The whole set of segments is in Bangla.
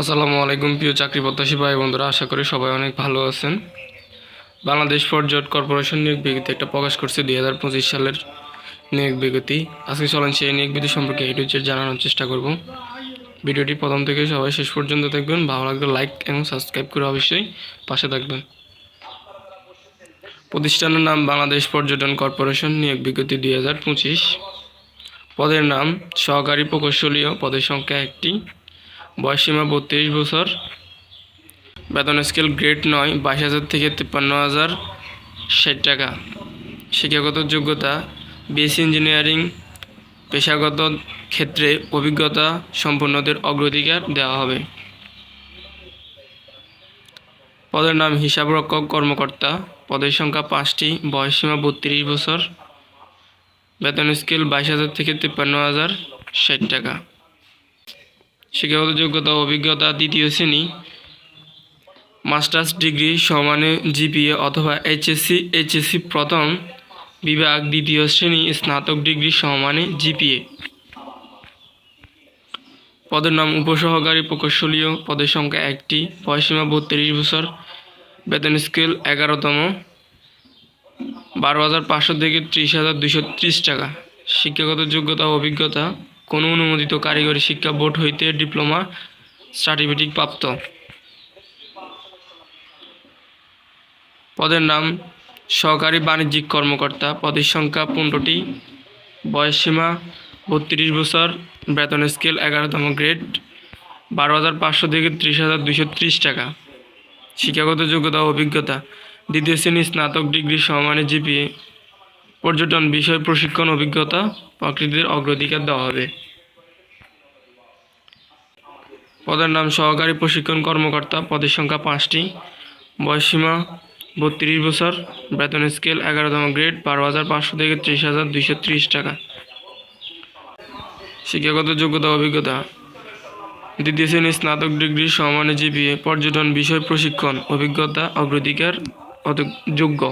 আসসালামু আলাইকুম, প্রিয় চাকরি প্রত্যাশী ভাই বন্ধুরা, আশা করি সবাই অনেক ভালো আছেন। বাংলাদেশ পর্যট কর্পোরেশন নিয়োগ বিজ্ঞপ্তি একটা প্রকাশ করছে দুই হাজার পঁচিশ সালের নিয়োগ বিজ্ঞপ্তি। আজকে চলেন সেই নিয়োগ বিধি সম্পর্কে এই টুচের জানানোর চেষ্টা করব। ভিডিওটি প্রথম থেকে সবাই শেষ পর্যন্ত দেখবেন, ভালো লাগলে লাইক এবং সাবস্ক্রাইব করে অবশ্যই পাশে থাকবেন। প্রতিষ্ঠানের নাম বাংলাদেশ পর্যটন কর্পোরেশন নিয়োগ বিজ্ঞপ্তি দুই হাজার পঁচিশ। পদের নাম সহকারী প্রকৌশলীয় পদের সংখ্যা একটি। বয়সীমা বত্রিশ বছর। বেতন স্কেল গ্রেড নয়, বাইশ হাজার থেকে তিপ্পান্ন হাজার ষাট টাকা। শিক্ষাগত যোগ্যতা বিএসসি ইঞ্জিনিয়ারিং পেশাগত ক্ষেত্রে অভিজ্ঞতা সম্পন্নদের অগ্রাধিকার দেওয়া হবে। পদের নাম হিসাবরক্ষক কর্মকর্তা। পদের সংখ্যা পাঁচটি বয়সীমা বত্রিশ বছর। বেতন স্কেল বাইশ হাজার থেকে তিপ্পান্ন হাজার ষাট টাকা। শিক্ষাগত যোগ্যতা অভিজ্ঞতা দ্বিতীয় শ্রেণি, মাস্টার্স ডিগ্রি সমানে জিপিএ অথবা এইচএসসি এইচএসসি প্রথম বিভাগ দ্বিতীয় শ্রেণি স্নাতক ডিগ্রি সমানে জিপিএ। পদের নাম উপসহকারী প্রকৌশলীয়, পদের সংখ্যা একটি বয়সীমা বত্রিশ বছর, বেতন স্কেল এগারোতম, বারো হাজার পাঁচশো থেকে ত্রিশ হাজার দুশো ত্রিশ টাকা। শিক্ষাগত যোগ্যতা অভিজ্ঞতা কোনো অনুমোদিত কারিগরি শিক্ষা বোর্ড হইতে ডিপ্লোমা সার্টিফিকেট প্রাপ্ত। পদের নাম, সহকারী বাণিজ্যিক কর্মকর্তা। পদের সংখ্যা পনেরোটি। বয়সসীমা বত্রিশ বছর। বেতন স্কেল এগারোতম গ্রেড বারো হাজার পাঁচশো থেকে ত্রিশ হাজার দুশো ত্রিশ টাকা। শিক্ষাগত যোগ্যতা অভিজ্ঞতা। দ্বিতীয় শ্রেণি স্নাতক ডিগ্রি সমানে জিপিএ পর্যটন বিষয়, প্রশিক্ষণ, অভিজ্ঞতা, প্রকৃতির অগ্রাধিকার দেওয়া হবে। পদের নাম সহকারী প্রশিক্ষণ কর্মকর্তা, পদের সংখ্যা পাঁচটি। বয়সসীমা বত্রিশ বছর, বেতন স্কেল এগারোতম গ্রেড, বারো হাজার পাঁচশো থেকে ত্রিশ হাজার দুইশো ত্রিশ টাকা। শিক্ষাগত যোগ্যতা, অভিজ্ঞতা। দ্বিতীয় শ্রেণি স্নাতক ডিগ্রি, সমানে জিপিএ, পর্যটন বিষয়, প্রশিক্ষণ, অভিজ্ঞতা, অগ্রাধিকার যোগ্য।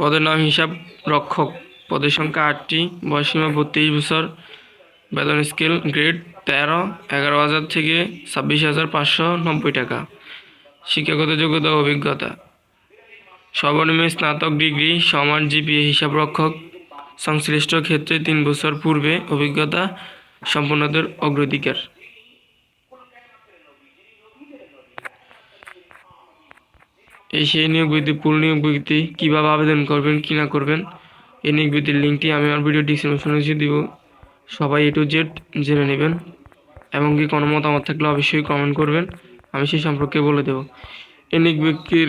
পদের নাম হিসাব রক্ষক। পদের সংখ্যা আটটি। বয়সীমা বত্রিশ বছর। বেতন স্কেল গ্রেড তেরো। এগারো হাজার থেকে ছাব্বিশ হাজার পাঁচশো নব্বই টাকা। শিক্ষাগত যোগ্যতা অভিজ্ঞতা। সর্বনিম্ন স্নাতক ডিগ্রি সমান জিপিএ হিসাব রক্ষক। সংশ্লিষ্ট ক্ষেত্রে তিন বছর পূর্বে অভিজ্ঞতা সম্পন্নদের অগ্রাধিকার। এই সেই নিয়োগ বিধি পূর্ণ নিয়োগ বিধি কীভাবে আবেদন করবেন, কি না করবেন, এই নিয়োগ বিধির লিঙ্কটি আমি আমার ভিডিও ডিসক্রিপশনে এসে দিব। সবাই এ টু জেড জেনে নেবেন এবং কি কোনো মতামত থাকলে অবশ্যই কমেন্ট করবেন, আমি সেই সম্পর্কে বলে দেব। এই নিয়োগ ব্যক্তির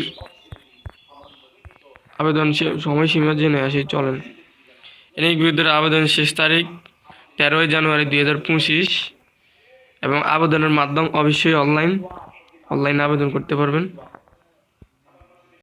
আবেদন সময়সীমা জেনে আসি, চলেন। এই নিয়োগ বিধির আবেদন শেষ তারিখ তেরোই জানুয়ারি দুই হাজার পঁচিশ এবং আবেদনের মাধ্যম অবশ্যই অনলাইন অনলাইনে আবেদন করতে পারবেন।